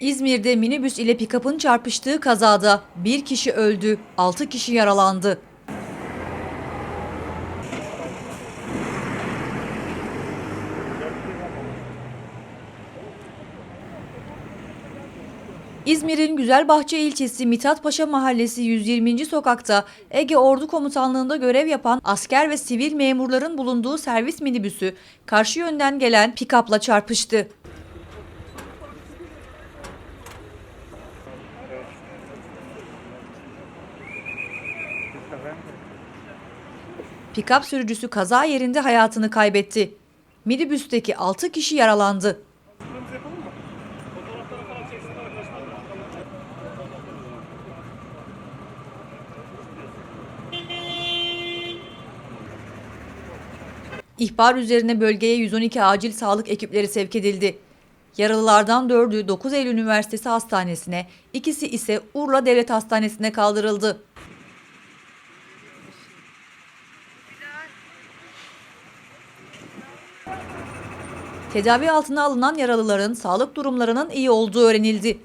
İzmir'de minibüs ile pikapın çarpıştığı kazada bir kişi öldü, 6 kişi yaralandı. İzmir'in Güzelbahçe ilçesi Mithatpaşa Mahallesi 120. sokakta Ege Ordu Komutanlığı'nda görev yapan asker ve sivil memurların bulunduğu servis minibüsü karşı yönden gelen pikapla çarpıştı. Pikap sürücüsü kaza yerinde hayatını kaybetti. Minibüsteki 6 kişi yaralandı. İhbar üzerine bölgeye 112 acil sağlık ekipleri sevk edildi. Yaralılardan 4'ü 9 Eylül Üniversitesi Hastanesi'ne, ikisi ise Urla Devlet Hastanesi'ne kaldırıldı. Tedavi altına alınan yaralıların sağlık durumlarının iyi olduğu öğrenildi.